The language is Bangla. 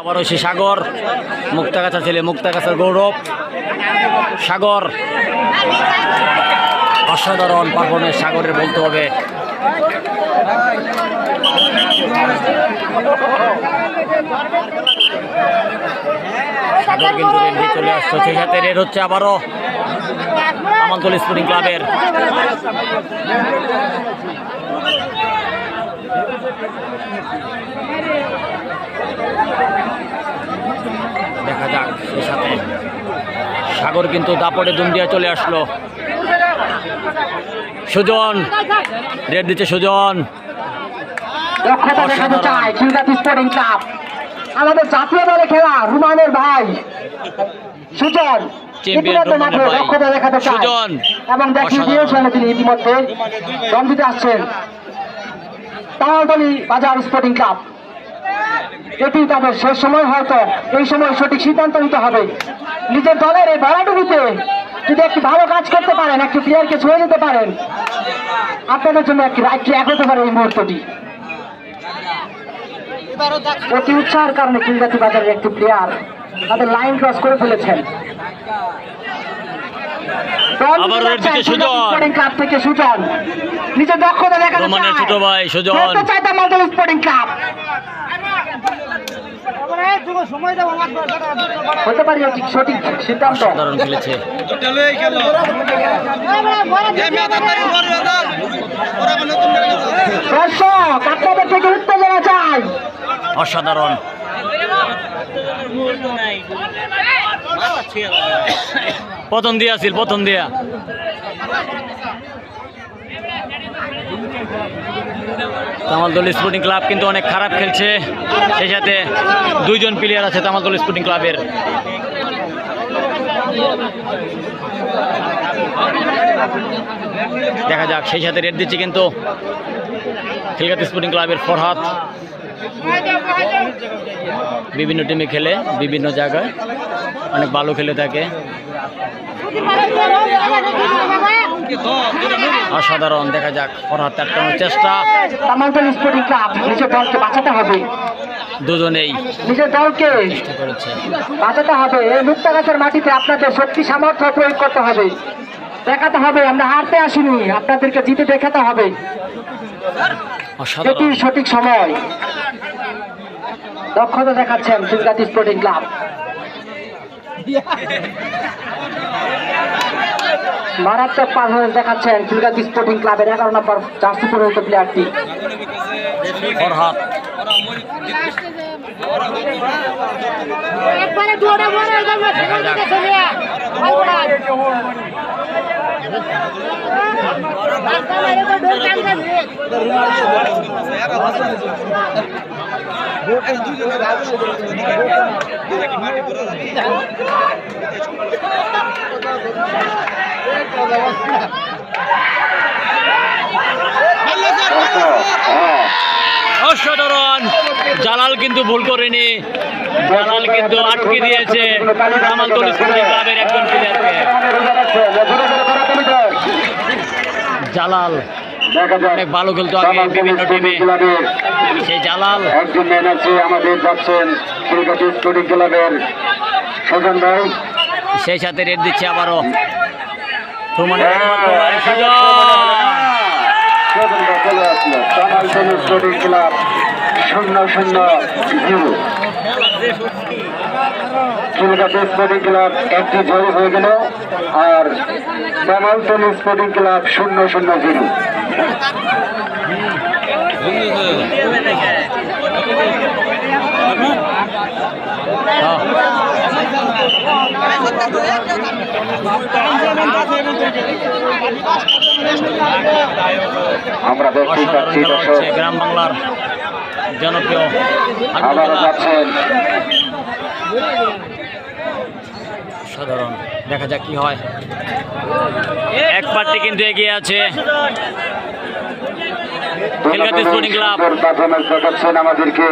আবারও সে সাগর, মুক্তাগাছা ছেলে মুক্তাগাছার গৌরব। সাগর, অসাধারণ পারফরমেন্স সাগরের বলতে হবে। সাগর কিন্তু চলে আসছে, সেই সাথে রেড হচ্ছে আবারও আমন্তল স্পোর্টিং ক্লাবের। সেই সাথে। সাগর কিন্তু দাপটে দুমডিয়া চলে আসলো। সুজন রেড দিচ্ছে সুজন। আমাদের জাতীয় দলে খেলা রুমানের ভাই। সুজন। দক্ষতা দেখাতে সুজন। এবং দেখিয়ে। দিয়েছেন তিনি ইতিমধ্যে। দম দিতে আসছেন। তামালতলি বাজার স্পোর্টিং ক্লাব এটি তাদের শেষ সময় হয়তো। এই সময় সঠিক সিদ্ধান্ত নিতে হবে। নিজের দলের এই ভরাডুবিতে যদি একটি ভালো কাজ করতে পারেন একটি প্লেয়ারকে ছুঁয়ে নিতে পারেন আপনাদের জন্য একটি একটি এক হতে পারে এই মুহূর্তটি। অতি উৎসাহের কারণে খিলগাতি বাজারের একটি প্লেয়ার তাদের লাইন ক্রস করে ফেলেছেন। নিজের দক্ষতা দেখাতে চায়। ছোট ভাই সুজন। স্পোর্টিং ক্লাব হতে পারে সঠিক সিদ্ধান্ত অসাধারণ খেলেছে দর্শক আপনাদের থেকে উত্তেজনা চাই অসাধারণ প্রথম দিয়া ছিল প্রথম দিয়া তামালদল স্পোর্টিং ক্লাব কিন্তু অনেক খারাপ খেলছে। সেই সাথে দুইজন প্লেয়ার আছে তামালদল স্পোর্টিং ক্লাবের। দেখা যাক, সেই সাথে রেড দিচ্ছে কিন্তু খিলগাত স্পোর্টিং ক্লাবের ফরহাদ। বিভিন্ন টিমে খেলে, বিভিন্ন জায়গায়। অনেক ভালো খেলে থাকে অসাধারণ দেখা যাক ফরহাদ আটকানোর চেষ্টা। তামালতল স্পোর্টিং ক্লাব নিজের দলকে বাঁচাতে হবে। দুজনেই নিজের দলকে বাঁচাতে হবে। এই মুক্তা গাছের মাটিতে আপনাদের শক্তি সামর্থ্য প্রয়োগ করতে হবে। দেখাতে হবে আমরা হারতে আসিনি। আপনাদেরকে জিতে দেখাতে হবে। এটি সঠিক সময়। দক্ষতা দেখাচ্ছেন খিলগাতি স্পোর্টিং ক্লাব। মারাত্মক পারফরমেন্স দেখাচ্ছেন খিলগাতি স্পোর্টিং ক্লাবের এগারো নম্বর জার্সি পরিহিত প্লেয়ারটি ফরহাদ। অসাধারণ। জালাল কিন্তু ভুল করেনি। জালাল কিন্তু আটকে দিয়েছে। স্পোর্টিং ক্লাবের একজন প্লেয়ারকে জালাল অনেক ভালো খেলতো আগে বিভিন্ন টিমে সেই জালাল। একজন ম্যান আছে আমাদের যাচ্ছেন স্পোর্টিং ক্লাবের সুজন ভাই। সেই সাথে রেট দিচ্ছে আবারও। শূন্য শূন্য জিরো। কলকাতা স্পোর্টিং ক্লাব একটি জয় হয়ে গেল। আর তামালতল স্পোর্টিং ক্লাব শূন্য শূন্য জিরো। হ্যাঁ। আমরা অসাধারণ পাচ্ছি গ্রাম বাংলার জনপ্রিয় সাধারণ দেখা যাক কি হয়। এক পার্টি কিন্তু এগিয়ে আছে। Khilgati sporting club. আমাদেরকে।